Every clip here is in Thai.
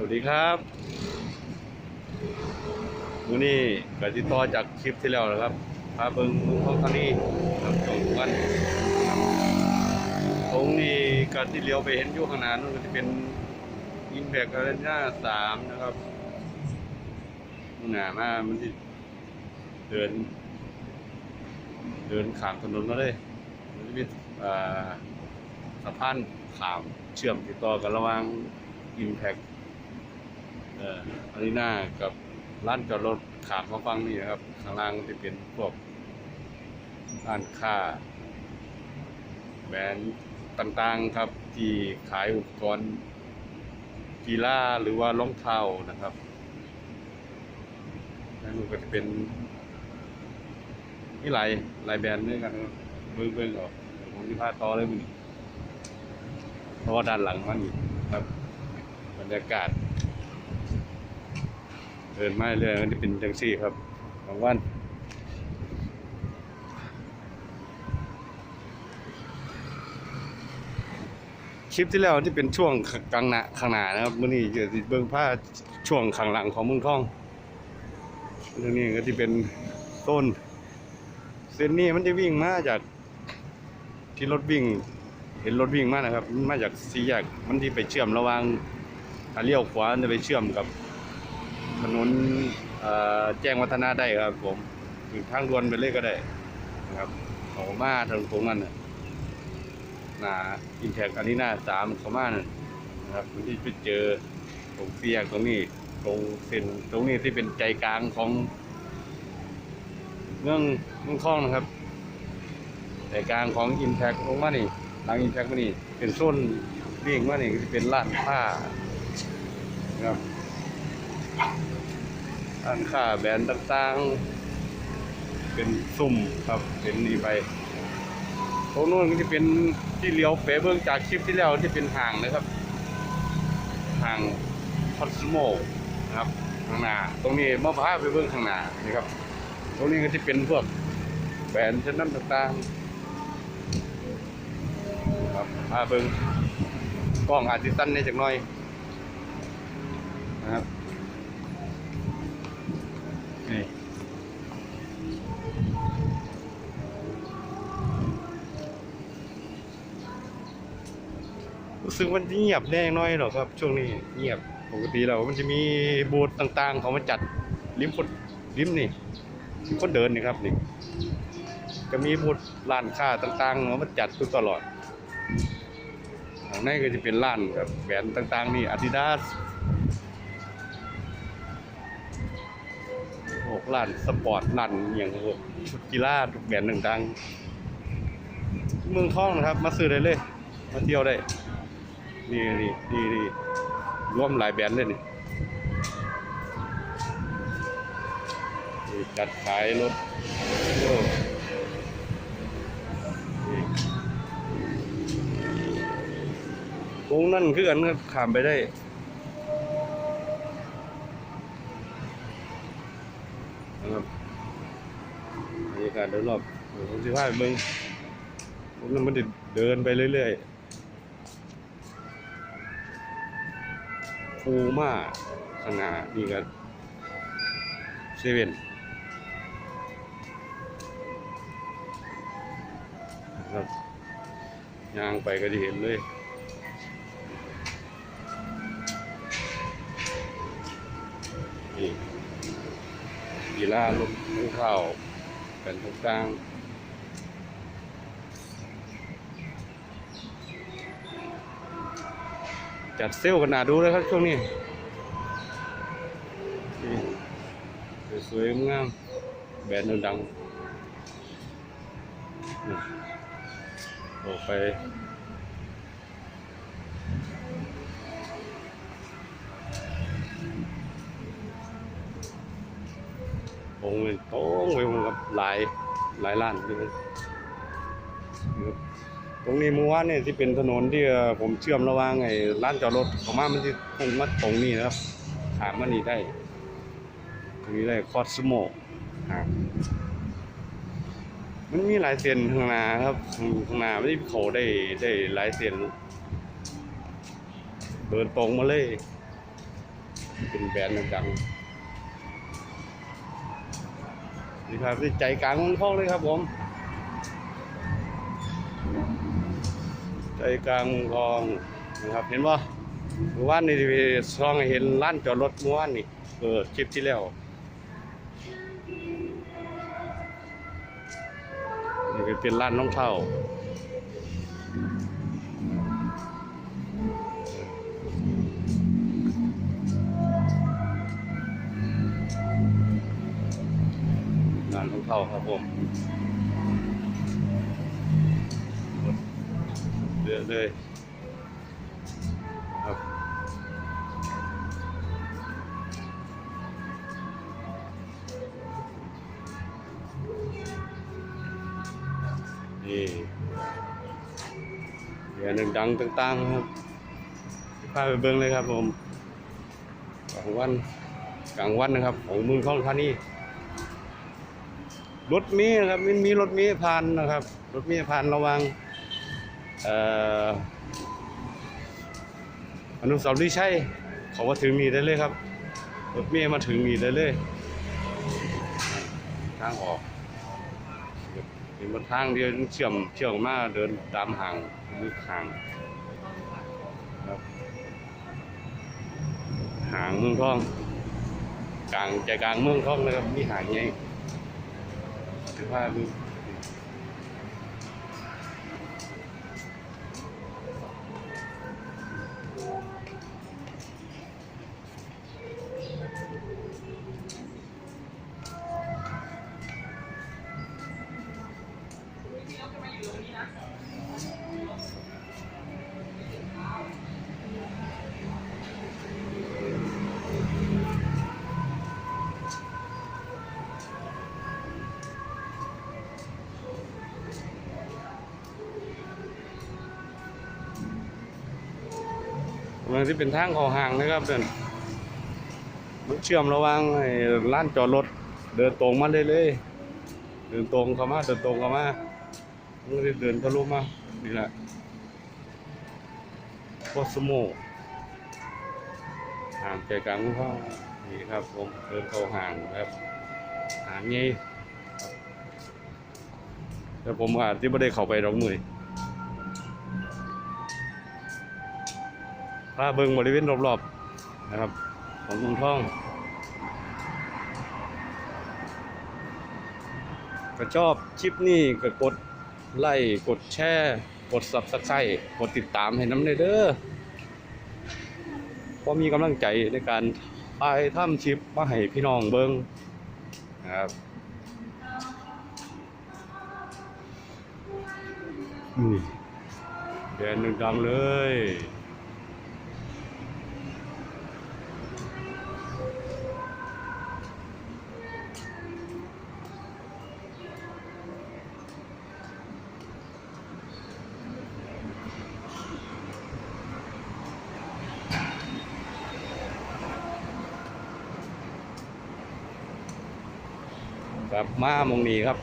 สวัสดีครับมื้อนี้ก็ติดต่อจากคลิปที่แล้วนะครับพาเบิ่งเมืองทองธานีครับตรงวันตรงนี้ก็ที่เลี้ยวไปเห็นอยู่ข้างหน้านู่นก็จะเป็นอินแพกอารีนาสามนะครับหน้ามามันที่เดิน เดินขามถนนมาเลยมันจะมีอ่าสะพานขามเชื่อมติดต่อกันระหว่าง Impact เอ่ออารีนากับร้านจอดรถขามมาฟังนี่ครับข้างล่างจะเป็นพวกร้านค้าแบรนด์ต่างๆครับ ที่ขายอุปกรณ์กีฬาหรือว่ารองเท้านะครับแล้วมันก็จะเป็นนี่หลายหลายแบรนด์ด้วยกันครับเบิ่งเบิ่งออกผมจะพาต่อเลยมึงเพราะว่าด้านหลังมันนี่ครับบรรยากาศ เดินมาเรื่อยๆมันจะเป็นจังซี่ครับบางวันคลิปที่แล้วที่เป็นช่วงกลางหน้าข้างหน้านะครับมื่อนี้จะสิเบิ่งผ้าช่วงข้างหลังของเมืองทองเรื่องนี้ก็ที่เป็นต้น เส้นนี้มันจะวิ่งมาจากที่รถวิ่ง เห็นรถวิ่งมานะครับ มาจากสี่แยกมันที่ไปเชื่อมระหว่างถ้าเลี้ยวขวาจะไปเชื่อมกับ ถนนแจ้งวัฒนะได้ครับ ผมถึงทางด่วนไปเลยก็ได้นะครับเขามาทางตรงนั้นน่ะหนาอินแทกอันนี้หน้าสามเขามาน่ะนะครับมันที่ไปเจอตรงเสียกตรงนี้ตรงเส้นตรงนี้ที่เป็นใจกลางของเมืองเมืองคลองนะครับใจกลางของอินแทกลงมานี่หลังอินแทกมานี่เป็นโซนวิ่งมานี่ก็จะเป็นร้านผ้านะครับ ร้านค้าแบรนด์ต่างๆ เป็นซุ่มครับเป็นนี่ไปตรงนู้นก็จะเป็นที่เลี้ยวไปเบื้องจากคลิปที่แล้วที่เป็นห่างนะครับห่างคอนซูโมนะครับข้างหน้า ตรงนี้มาพาไปเบื้องข้างหน้านี่ครับ ตรงนี้ก็จะเป็นพวกแบรนด์ชั้นนำต่างๆครับพาเบื้องกล้องอาจจะสั้นในจักน่อยนะครับ รู้สึกมันเงียบแน่น้อยหรอกครับ ช่วงนี้เงียบปกติแล้วมันจะมีบูธต่างๆ เขามาจัดริมคนริมนี่ริมคนเดินนี่ครับนี่จะมีบูธร้านค้าต่างๆเขามาจัดทุกตลอดข้างในก็จะเป็นร้านแบบแบรนด์ต่าง ๆ นี่ Adidas พวกร้านสปอร์ตร้านอย่างพวกชุดกีฬาทุกแบรนด์ต่างๆเมืองทองนะครับ มาซื้อได้เลย มาเที่ยวได้ นี่นี่นี่นี่รวมหลายแบรนด์เลยนี่นี่จัดขายรถโอ้นี่ตรงนั้นคือกันครับข้ามไปได้นะครับบรรยากาศโดยรอบเดี๋ยวผมจะพาเมืองผมนั้นมันเดินไปเรื่อยๆ คูมาข้างหน้านี่กันเซเว่นนะครับย่างไปก็จะเห็นเลยนี่กีฬาลมภูเขาเป็นทุกต่าง จัดเซลล์กันหาดูเลยครับช่วงนี้สวยงามแบรนด์ดังๆออกไปโอ้ยโต้งไปหมดครับหลายหลายล้านเลย ตรงนี้เมื่อวานเนี่ยที่เป็นถนนที่ผมเชื่อมระหว่างไอ้ร้านจอดรถของมามันที่คงมาตรงนี้นะครับถามมันนี่ได้ ตรงนี้ได้คอสโมครับมันมีหลายเส้นข้างหน้าครับข้างหน้าไม่ได้เขาได้ได้หลายเส้นเดินตรงมาเลย เป็นแบรนด์ดังนี่ครับที่ใจกลางเมืองทองเลยครับผม ใจกลางเมืองทองนะครับ เห็นป่ะเมื่อวานนี่ซองเห็นร้านจอดรถเมื่อวานนี่เออคลิปที่แล้วนี่ก็เป็นร้านน้องเท่าร้านน้องเท่าครับผม เลยครับนี่เดี๋ยวนึ่งดังต่างๆครับพาไปเบิ้งเลยครับผมกลางวันกลางวันนะครับ ของเมืองทองธานีรถเมล์นะครับมันมีรถเมล์ผ่านนะครับ รถเมล์ผ่านระวัง อนุสาวรีย์ชัยเขาว่าถึงนี่ได้เลยครับรถเมล์มาถึงนี่ได้เลย ทางออกเป็นบนทางเดียวเชื่อมเชื่อมมาเดินตามห่างลึกห่างครับห่างเมืองทองกลางใจกลางเมืองทองนะครับมีห่างไงถือว่า ดูมันที่เป็นทางเขอห่างนะครับเดินมันเชื่อมระหว่างไอ้ร้านจอดรถเดินตรงมาเลยเลยเดินตรงเข้ามาเดินตรงเข้ามามันก็เดินทะลุมานี่แหละโคสโมห่างใจกลางเมืองทองนี่ครับผมเดินเข้าห่างครับห่างไงครับแต่ผมอาจจะไม่ได้เข้าไปดอกมือ พาเบิงบริเวณรอบๆนะครับ ของเมืองทองก็ชอบคลิปนี้ก็กดไลค์กดแชร์กด Subscribe กดติดตามให้น้ำเด้อเพราะมีกำลังใจในการไปทำคลิปมาให้พี่น้องเบิงนะครับนี่แดนดังเลย ครับมามงนี้ครับ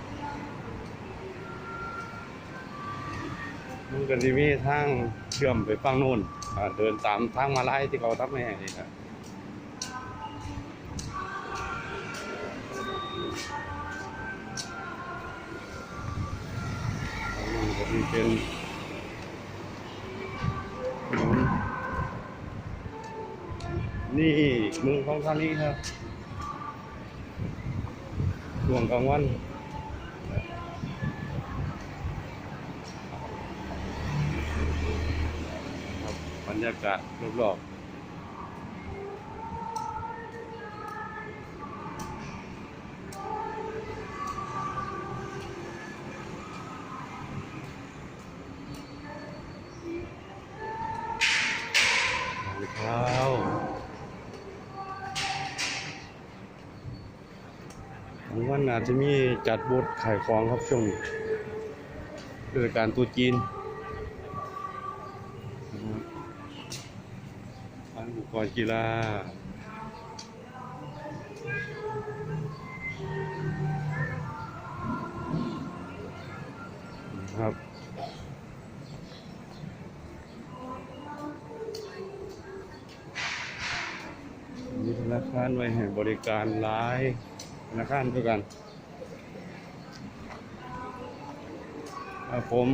มันก็จะมีทางเชื่อมไปฝั่งโน้นเดินตามทางมาลายที่เขาทำให้นี่ครับนี่เป็นนี่เมืองของท่านี้ครับ ช่วงกลางวันครับบรรยากาศรอบๆข้าวกลาง วันอาจจะมีจัดบูธขายของครับช่วงนี้เทศกาลตรุษจีนร้านอุปกรณ์กีฬาครับมีธนาคารไว้ให้บริการหลาย นาคารด้วยกันครับผม